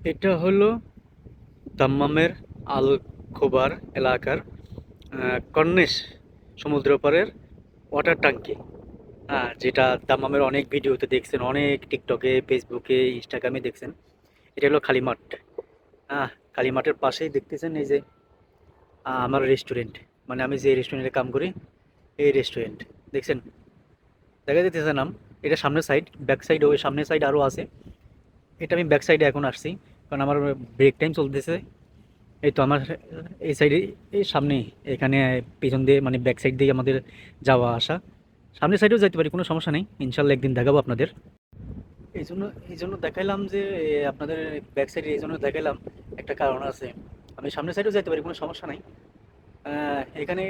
এটা হলো দাম্মামের আল খোবার এলাকার কর্নেশ সমুদ্র পাড়ের ওয়াটার ট্যাঙ্কি হ্যাঁ যেটা দাম্মামের অনেক ভিডিওতে দেখছেন, অনেক টিকটকে ফেসবুকে ইনস্টাগ্রামে দেখছেন। এটা হলো কালীমাঠ হ্যাঁ কালীমাঠের পাশেই দেখতেছেন এই যে আমার রেস্টুরেন্ট মানে আমি যে রেস্টুরেন্টে কাম করি, এই রেস্টুরেন্ট দেখছেন? দেখা যেতেছে নাম। এটা সামনের সাইড ব্যাক সাইড ওই সামনের সাইড আরও আছে। এটা আমি ব্যাক সাইডে এখন আসছি। কারণ আমার ব্রেক টাইম চলতেছে। এই তো আমার এই সাইডে এই সামনে, এখানে, পিছন দিয়ে মানে ব্যাক সাইড দিয়ে আমাদের যাওয়া, আসা। সামনের সাইডেও যাইতে পারি, কোনো সমস্যা নেই। ইনশাল্লাহ একদিন দেখাবো আপনাদের। এই জন্য এই জন্য দেখাইলাম যে আপনাদের ব্যাক সাইডে এই জন্য দেখাইলাম একটা কারণ আছে। আমি সামনের সাইডেও যাইতে পারি, কোনো সমস্যা নাই। এখানে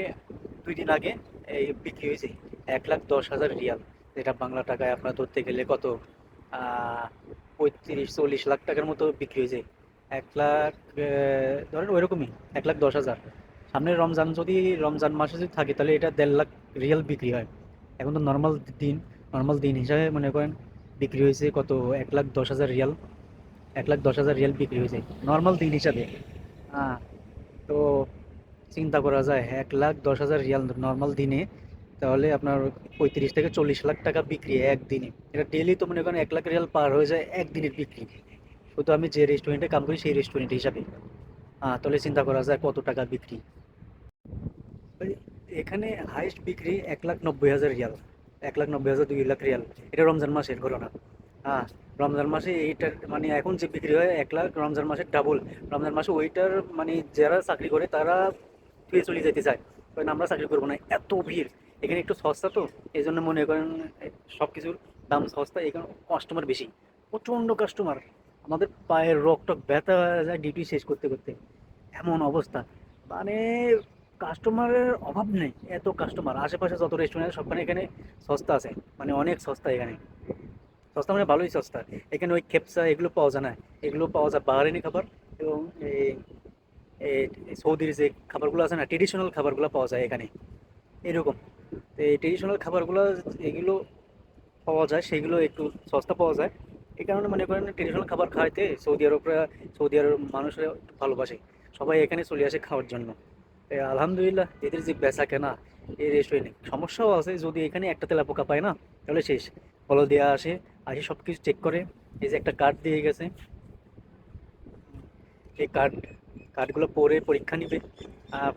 দুই দিন আগে এই বিক্রি হয়েছে এক লাখ দশ হাজার রিয়াল। যেটা বাংলা টাকায় আপনার ধরতে গেলে কত? পঁয়ত্রিশ, চল্লিশ লাখ টাকার মতো বিক্রি হয়েছে। এক লাখ ধরেন ওইরকমই, এক লাখ দশ হাজার। সামনে রমজান যদি, রমজান মাসে যদি থাকে, তাহলে এটা দেড় লাখ রিয়াল বিক্রি হয়। এখন তো নর্মাল দিন নর্মাল দিন হিসাবে মনে করেন, বিক্রি হয়েছে কত? এক লাখ দশ হাজার রিয়াল। এক লাখ দশ হাজার রিয়াল বিক্রি হয়েছে নর্মাল দিন হিসাবে। হ্যাঁ তো চিন্তা করা যায়, এক লাখ দশ হাজার রিয়াল নর্মাল দিনে তাহলে আপনার পঁয়ত্রিশ থেকে চল্লিশ লাখ টাকা বিক্রি একদিনে। এটা ডেলি তো মনে করেন এক লাখ রিয়াল পার হয়ে যায় একদিনের বিক্রি। শুধু আমি যে রেস্টুরেন্টে কাম করি সেই রেস্টুরেন্ট হিসাবে। হ্যাঁ তাহলে চিন্তা করা যায় কত টাকা বিক্রি। এখানে হাইস্ট বিক্রি এক লাখ নব্বই হাজার রিয়াল। এক লাখ নব্বই হাজার দুই লাখ রিয়াল। এটা রমজান মাসের ঘটনা। হ্যাঁ রমজান মাসে এইটার মানে এখন যে বিক্রি হয় এক লাখ, রমজান মাসের ডাবল রমজান মাসে ওইটার মানে যারা চাকরি করে তারা ফিরে চলে যেতে চায়। কারণ আমরা চাকরি করব না, এত ভিড়। এখানে একটু সস্তা তো এই জন্য মনে করেন সব কিছুর দাম সস্তা এখানে কাস্টমার বেশি। প্রচণ্ড কাস্টমার আমাদের পায়ের রক টক ব্যথা যায় ডিউটি শেষ করতে করতে। এমন অবস্থা। মানে কাস্টমারের অভাব নেই, এত কাস্টমার আশেপাশে যত রেস্টুরেন্ট সবখানে এখানে সস্তা আছে। মানে অনেক সস্তা এখানে। সস্তা মানে ভালোই সস্তা। এখানে ওই খেপসা, এগুলো পাওয়া যায় না। এগুলো পাওয়া যায় বাহারিনি খাবার এবং সৌদির যে খাবারগুলো আছে না ট্রেডিশনাল খাবারগুলো পাওয়া যায় এখানে। এরকম। তো এই ট্রেডিশনাল খাবারগুলো এগুলো পাওয়া যায়, সেগুলো একটু সস্তা পাওয়া যায়। এই কারণে মনে করেন ট্রেডিশনাল খাবার খাইতে সৌদি আরবরা, সৌদি আরব মানুষরা ভালোবাসে। সবাই এখানে চলে আসে খাওয়ার জন্য। আলহামদুলিল্লাহ, এদের যে বেচা কেনা, এই রেস্টুরেন্টে সমস্যাও আছে। যদি এখানে একটা তেলা পোকা পায় না, তাহলে শেষ। ফলো দেওয়া আসে আসে সব কিছু চেক করে। এই যে একটা কার্ড দিয়ে গেছে। এই কার্ড কার্ডগুলো পরে পরীক্ষা নিবে।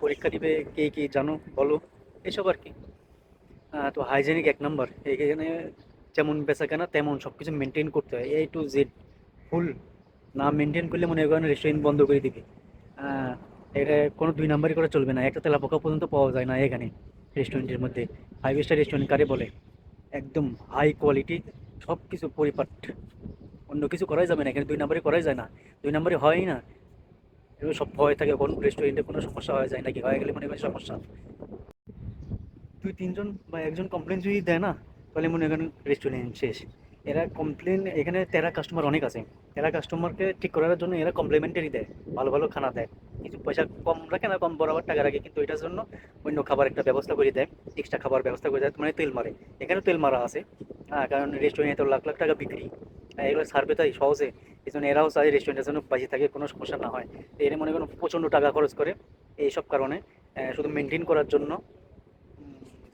পরীক্ষা নিবে কে কি জানো, বলো। এসব আর কি। তো হাইজেনিক এক নাম্বার এখানে যেমন বেচা কেনা, তেমন সব কিছু মেনটেন করতে হয়। এই টু জেড ফুল না মেনটেন করলে মনে করেন রেস্টুরেন্ট বন্ধ করে দিবে। এটা কোনো দুই নাম্বারই করে চলবে না। একটা তেলাপোকা পর্যন্ত পাওয়া যায় না এখানে রেস্টুরেন্টের মধ্যে। ফাইভ স্টার রেস্টুরেন্ট কারে বলে? একদম হাই কোয়ালিটি সব কিছু পরিপাট। অন্য কিছু করাই যাবে না। এখানে দুই নাম্বারই করাই যায় না। দুই নাম্বারই হয়ই না। সব ভয় থাকে। কোন রেস্টুরেন্টে কোনো সমস্যা হয়ে যায় নাকি? হয়ে গেলে মনে করেন সমস্যা। দুই তিনজন বা একজন কমপ্লেন যদি দেয় না তাহলে মনে করেন রেস্টুরেন্ট শেষ। এরা কমপ্লেন এখানে তেরা কাস্টমার অনেক আছে। তেরা কাস্টমারকে ঠিক করার জন্য এরা কমপ্লিমেন্টারি দেয় ভালো ভালো খানা দেয়। কিছু পয়সা কম রাখে না কম বরাবর টাকা রাখে কিন্তু এটার জন্য অন্য খাবার একটা ব্যবস্থা করে দেয় এক্সট্রা খাবার ব্যবস্থা করে দেয় মানে তেল মারে। এখানে তেল মারা আছে হ্যাঁ কারণ রেস্টুরেন্টে তো লাখ লাখ টাকা বিক্রি। হ্যাঁ, এগুলো সার্ভে তাই সহজে এই জন্য এরাও চায় রেস্টুরেন্টের জন্য বাঁচিয়ে থাকে কোনো সমস্যা না হয়। এরা মনে করেন প্রচণ্ড টাকা খরচ করে এইসব কারণে শুধু মেনটেন করার জন্য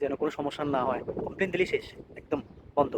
যেন কোনো সমস্যা না হয়। কমপ্লেন দিলেই শেষ একদম বন্ধ।